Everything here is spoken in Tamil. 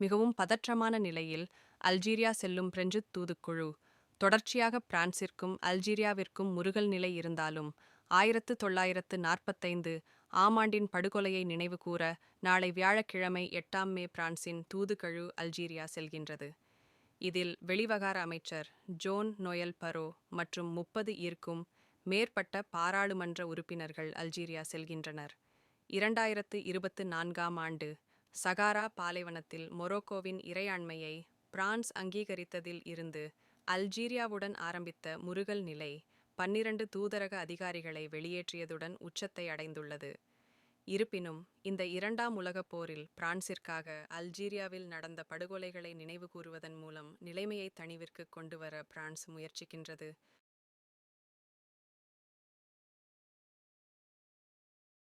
மிகவும் பதற்றமான நிலையில் அல்ஜீரியா செல்லும் பிரெஞ்சு தூதுக்குழு தொடர்ச்சியாக பிரான்சிற்கும் அல்ஜீரியாவிற்கும் முருகல் நிலை இருந்தாலும் ஆயிரத்து தொள்ளாயிரத்து நாற்பத்தைந்து ஆமாண்டின் படுகொலையை நினைவுகூர நாளை வியாழக்கிழமை எட்டாம் மே பிரான்சின் தூதுக்கழு அல்ஜீரியா செல்கின்றது. இதில் வெளிவகார அமைச்சர் ஜோன் நொயல் பரோ மற்றும் முப்பது ஈர்க்கும் மேற்பட்ட பாராளுமன்ற உறுப்பினர்கள் அல்ஜீரியா செல்கின்றனர். இரண்டாயிரத்து இருபத்து நான்காம் ஆண்டு சகாரா பாலைவனத்தில் மொரோக்கோவின் இறையாண்மையை பிரான்ஸ் அங்கீகரித்ததில் இருந்து அல்ஜீரியாவுடன் ஆரம்பித்த முருகல் நிலை பன்னிரண்டு தூதரக அதிகாரிகளை வெளியேற்றியதுடன் உச்சத்தை அடைந்துள்ளது. இருப்பினும் இந்த இரண்டாம் உலகப் போரில் பிரான்சிற்காக அல்ஜீரியாவில் நடந்த படுகொலைகளை நினைவு கூறுவதன் மூலம் நிலைமையை தணிவிற்கு கொண்டுவர பிரான்ஸ் முயற்சிக்கின்றது.